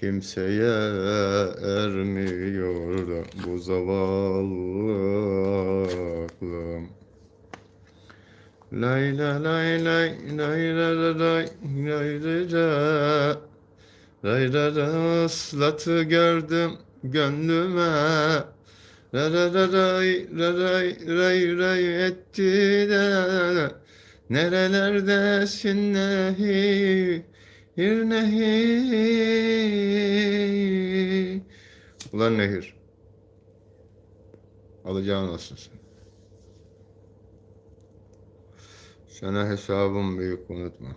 Kimseye ermiyor da bu zavallı aklım. Lay la lay lay lay la la lay lay lay la Lay la la ıslatı gördüm gönlüme La la la lay la lay ray ray etti de Nerelerdesin nehir nehir Ulan nehir Alacağın olsun sen Sana hesabım büyük unutma.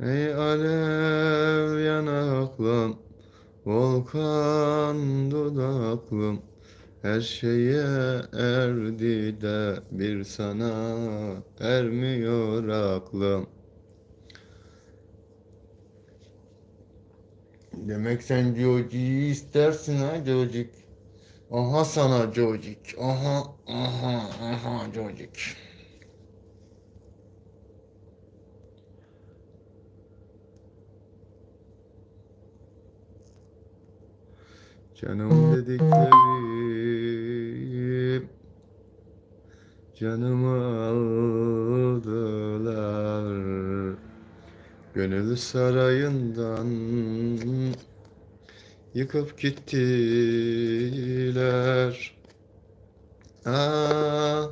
Ey alev yanaklım, volkan dudaklım, her şeye erdi de bir sana ermiyor aklım. Demek sen Joji'yi istersin ha Jojik. Aha sana Jojik. Aha, aha, aha Jojik. Canım dediklerim Canımı aldılar Gönül sarayından Yıkıp gittiler. Ah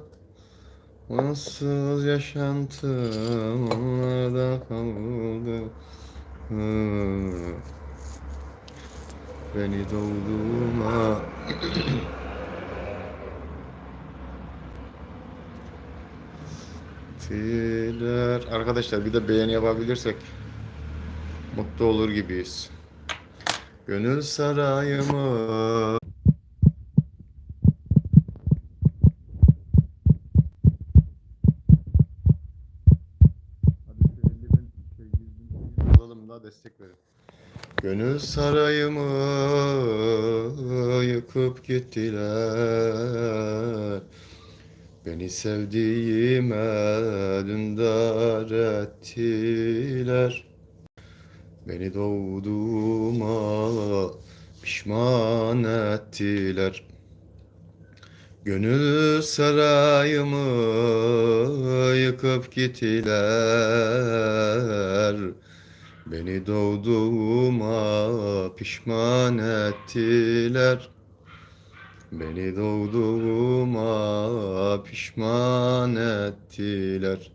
Onsuz yaşantım onlarda kaldı. Beni doğduğuma Tiler. Arkadaşlar bir de beğeni yapabilirsek mutlu olur gibiyiz. Gönül sarayımı Hadi şu 50 bin, 100 bin alalım da destek verin. Gönül sarayımı yıkıp gittiler. Beni sevdiğime dündar ettiler. Beni doğduğuma pişman ettiler. Gönül sarayımı yıkıp gittiler. Beni doğduğuma pişman ettiler. Beni doğduğuma pişman ettiler.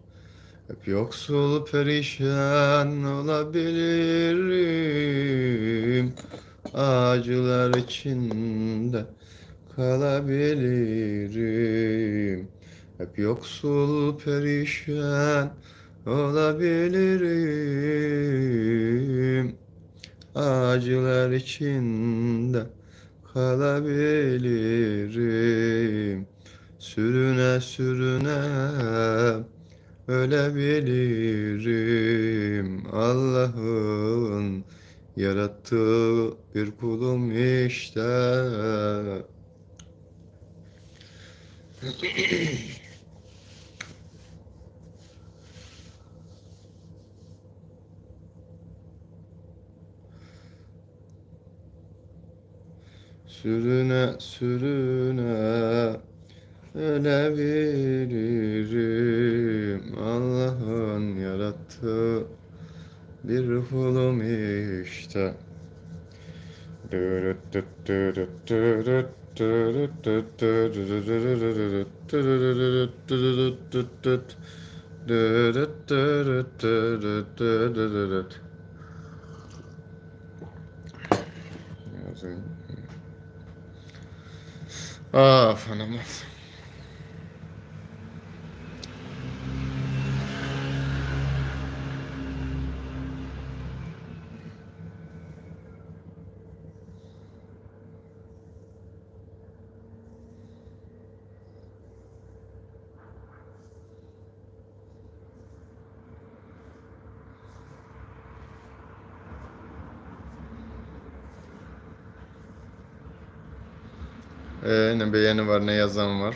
Hep yoksul perişan olabilirim. Acılar içinde kalabilirim. Hep yoksul perişan olabilirim. Acılar içinde kalabilirim. Sürüne sürüne ölebilirim. Allah'ın yarattığı bir kulum işte. Sürüne sürüne ölebilirim Allah'ın yarattığı bir kulum işte Yazayım. Of anam. Ee, ne beğeni var ne yazan var.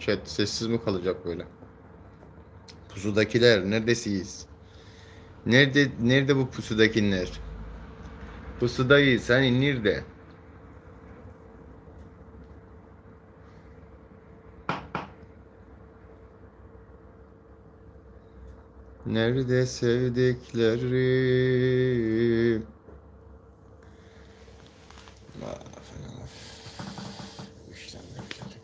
Chat sessiz mi kalacak böyle? Pusudakiler neredesiniz? Nerede nerede bu pusudakiler? Pusu dayı sen inir de. Nerede sevdiklerim? Ah, falan. Kuşlar da güzel.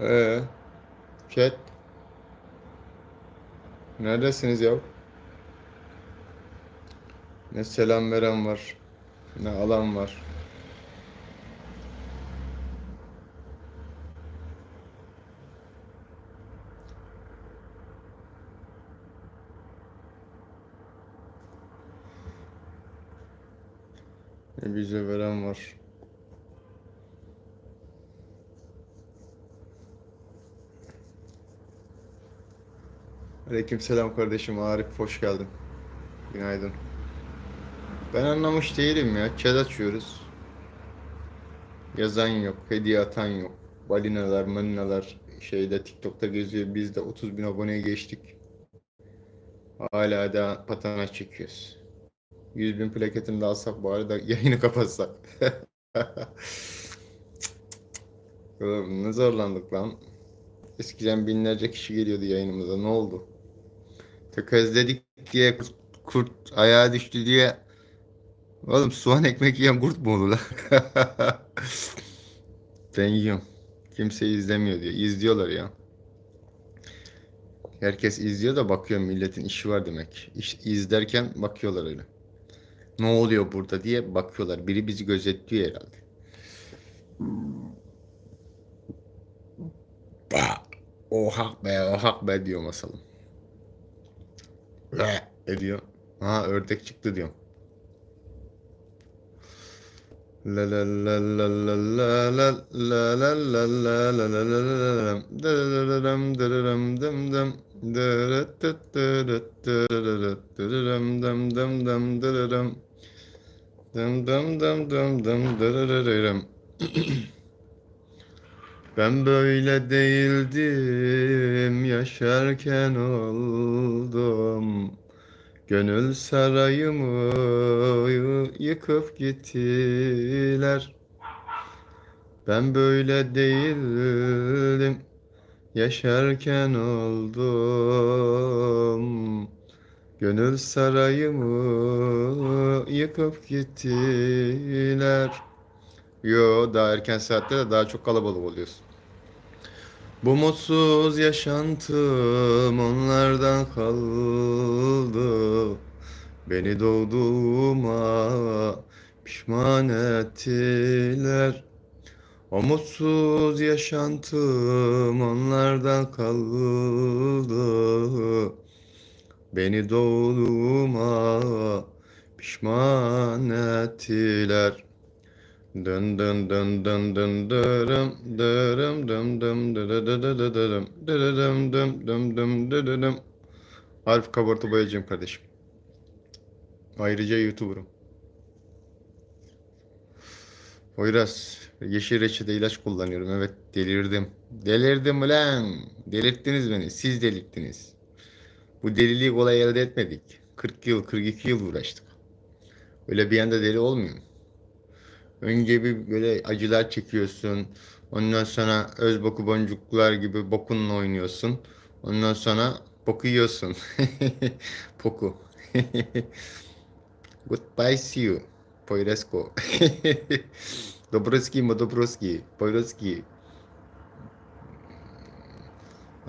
Ee, chat. Neredesiniz ya? Ne selam veren var, ne alan var. Ne bize veren var. Aleykümselam kardeşim Arif hoş geldin. Günaydın. Ben anlamış değilim ya. Chat açıyoruz. Yazan yok, hediye atan yok. Balinalar, malinalar şeyde TikTok'ta geziyor. Biz de 30 bin aboneye geçtik. Hala da patana çekiyoruz. 100 bin plaketini de alsak bari da yayını kapatsak. Ne zorlandık lan. Eskiden binlerce kişi geliyordu yayınımıza. Ne oldu? Tökezledik diye kurt, kurt ayağa düştü diye Oğlum soğan ekmek yiyen kurt mu olur lan? ben yiyorum. Kimse izlemiyor diye. İzliyorlar ya. Herkes izliyor da bakıyor milletin işi var demek. İş, izlerken bakıyorlar öyle. Ne oluyor burada diye bakıyorlar. Biri bizi gözetliyor herhalde. Oha be oha be diyor masalım. Ne diyor? Ha ördek çıktı diyorum. La la la la la la la la la la la la la la la lam. Dırırırım, dırırım, dım Ben böyle değildim, yaşarken oldum. Gönül sarayımı yıkıp gittiler. Ben böyle değildim, yaşarken oldum. Gönül sarayımı yıkıp gittiler. Yo daha erken saatte de daha çok kalabalık oluyorsun. Bu mutsuz yaşantım onlardan kaldı. Beni doğduğuma pişman ettiler. O mutsuz yaşantım onlardan kaldı. Beni doğduğuma pişman ettiler. Dın dın dın dın dın dırım dırım dım dım dırıdıdıdıdım dırıdım dım dım dım dırıdım Harf kabartı boyayacağım kardeşim. Ayrıca YouTuber'ım. Poyraz, yeşil reçete ilaç kullanıyorum. Evet, delirdim. Delirdim ulan. Delirttiniz beni. Siz delirttiniz. Bu deliliği kolay elde etmedik. 40 yıl, 42 yıl uğraştık. Öyle bir anda deli olmuyor. Önce bir böyle acılar çekiyorsun. Ondan sonra öz boku boncuklar gibi bokunla oynuyorsun. Ondan sonra boku yiyorsun. Poku. Goodbye see you. Poyresko. Dobroski mo Dobroski. Poyreski.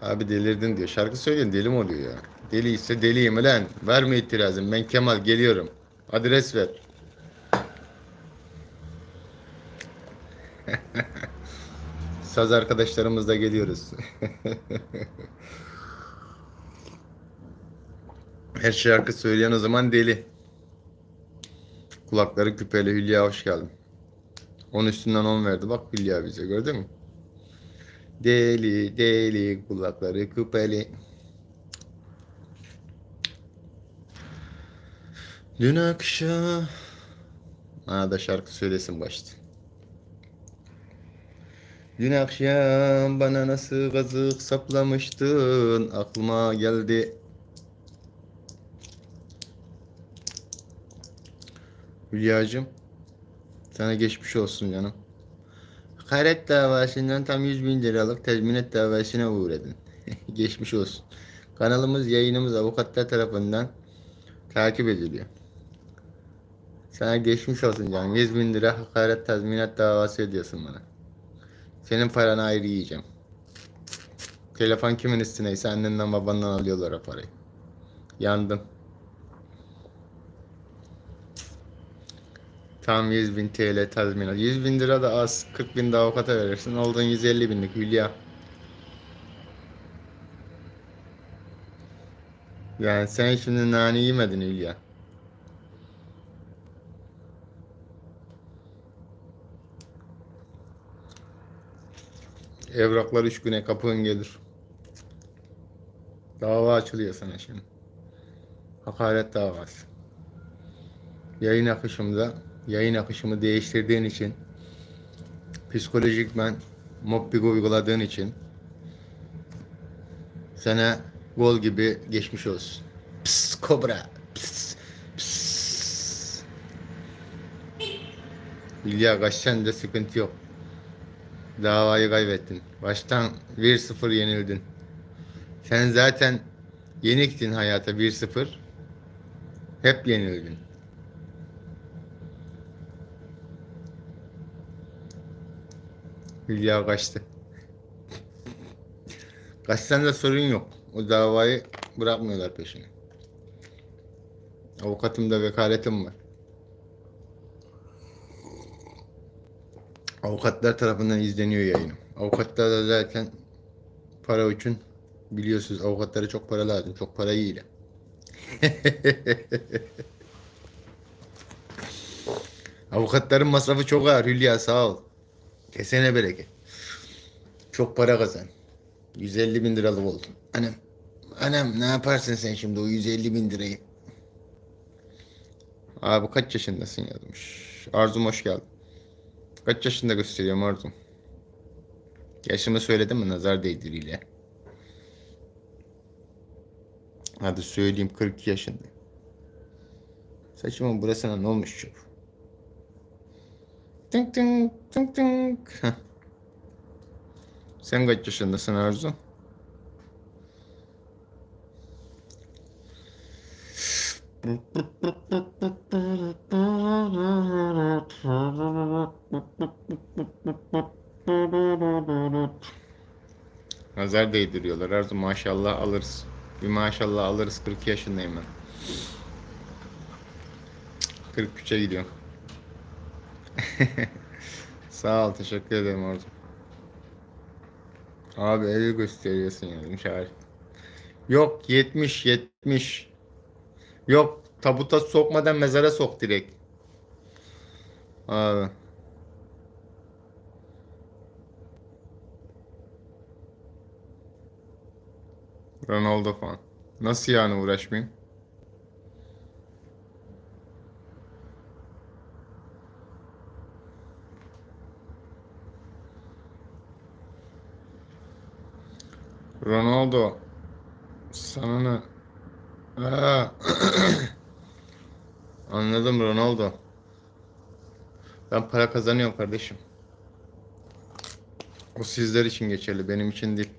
Abi delirdin diyor. Şarkı söyleyin deli mi oluyor ya? Deli ise deliyim lan. Verme itirazım. Ben Kemal geliyorum. Adres ver. Saz arkadaşlarımızla geliyoruz. Her şarkı söyleyen o zaman deli. Kulakları küpeli Hülya hoş geldin. 10 üstünden 10 verdi bak Hülya bize gördün mü? Deli deli kulakları küpeli. Dün akşam Bana da şarkı söylesin başta. Dün akşam bana nasıl kazık saplamıştın aklıma geldi. Hülyacığım sana geçmiş olsun canım. Hakaret davasından tam 100 bin liralık tezminat davasına uğradın. geçmiş olsun. Kanalımız, yayınımız avukatlar tarafından takip ediliyor. Sana geçmiş olsun canım. 100 bin lira hakaret tazminat davası ödüyorsun bana. Senin paranı ayrı yiyeceğim. Telefon kimin üstüneyse annenden babandan alıyorlar o parayı. Yandın. Tam 100 bin TL tazminat. 100 bin lira da az. 40 bin de avukata verirsin. Oldun 150 binlik Hülya. Yani sen şimdi nane yemedin Hülya. Evraklar üç güne kapın gelir. Dava açılıyor sana şimdi. Hakaret davası. Yayın akışımda yayın akışımı değiştirdiğin için psikolojik ben mobbing uyguladığın için sana gol gibi geçmiş olsun. Pıs kobra. Pıs, pıs. Hülya kaçsan da sıkıntı yok. Davayı kaybettin. Baştan 1-0 yenildin. Sen zaten yeniktin hayata 1-0. Hep yenildin. Hülya kaçtı. Kaçsan da sorun yok. O davayı bırakmıyorlar peşine. Avukatımda vekaletim var. Avukatlar tarafından izleniyor yayınım. Avukatlar da zaten para için biliyorsunuz avukatlara çok para lazım. Çok para iyi. Avukatların masrafı çok ağır Hülya sağ ol. Kesene bereket. Çok para kazan. 150 bin liralık oldun. Anam, anam ne yaparsın sen şimdi o 150 bin lirayı? Abi kaç yaşındasın yazmış. Arzum hoş geldin. Kaç yaşında gösteriyorum Arzum? Yaşımı söyledim mi nazar değdiriyle? Hadi söyleyeyim 42 yaşında. Saçımın burasına ne olmuş çok? Tink tink tink tink. Sen kaç yaşındasın Arzu? Nazar değdiriyorlar Arzu maşallah alırız. Bir maşallah alırız 42 yaşındayım ben. 43'e gidiyorum. Sağ ol teşekkür ederim Arzu. Abi eli gösteriyorsun ya demiş. Yok 70 70. Yok tabuta sokmadan mezara sok direkt. Abi. Ronaldo falan. Nasıl yani uğraşmayayım? Ronaldo sana ne? Aa. Anladım Ronaldo. Ben para kazanıyorum kardeşim. O sizler için geçerli, benim için değil.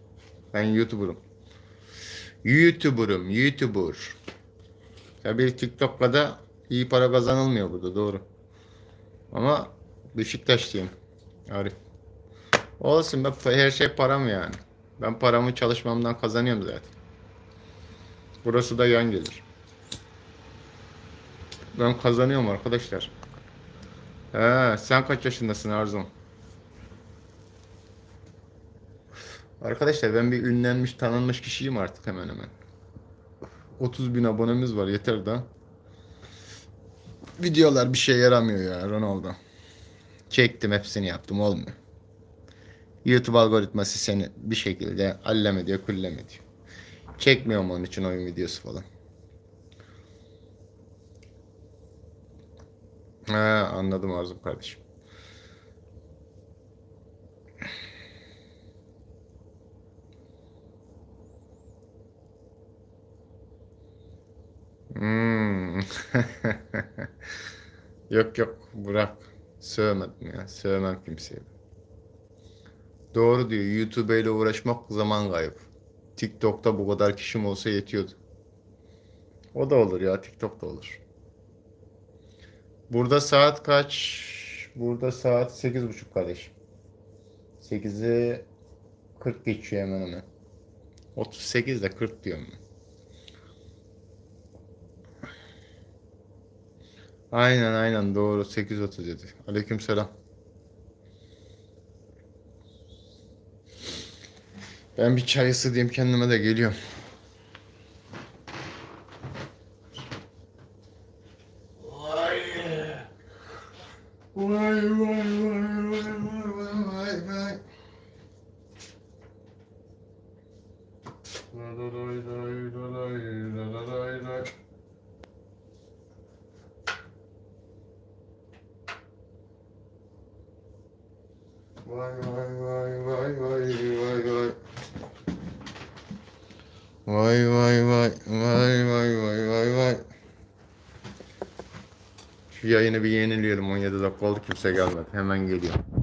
Ben YouTuber'ım. YouTuber'ım, YouTuber. Tabii TikTok'la da iyi para kazanılmıyor burada, doğru. Ama Beşiktaşlıyım. Arif. Olsun ben her şey param yani. Ben paramı çalışmamdan kazanıyorum zaten. Burası da yan gelir. Ben kazanıyorum arkadaşlar. He, sen kaç yaşındasın Arzum? Arkadaşlar ben bir ünlenmiş, tanınmış kişiyim artık hemen hemen. 30 bin abonemiz var yeter daha. videolar bir şey yaramıyor ya Ronaldo. Çektim hepsini yaptım olmuyor. YouTube algoritması seni bir şekilde allem ediyor, kullem ediyor. Çekmiyorum onun için oyun videosu falan. Ha, anladım Arzum kardeşim. Hmm. yok yok bırak. Sövmedim ya. Sövmem kimseye. Doğru diyor. YouTube ile uğraşmak zaman kaybı. TikTok'ta bu kadar kişim olsa yetiyordu. O da olur ya. TikTok da olur. Burada saat kaç? Burada saat 8.30 kardeşim. 8'i 40 geçiyor hemen hemen. 38 de 40 diyorum ben. Aynen aynen doğru 8.37. Aleykümselam. Ben bir çay ısıtayım kendime de geliyorum. Vay. Vay vay vay vay vay vay la la la la la la la. Vay vay vay vay vay vay vay. Vay vay vay vay vay vay vay vay. Şu yayını bir yenileyelim 17 dakika oldu kimse gelmedi. Hemen geliyorum.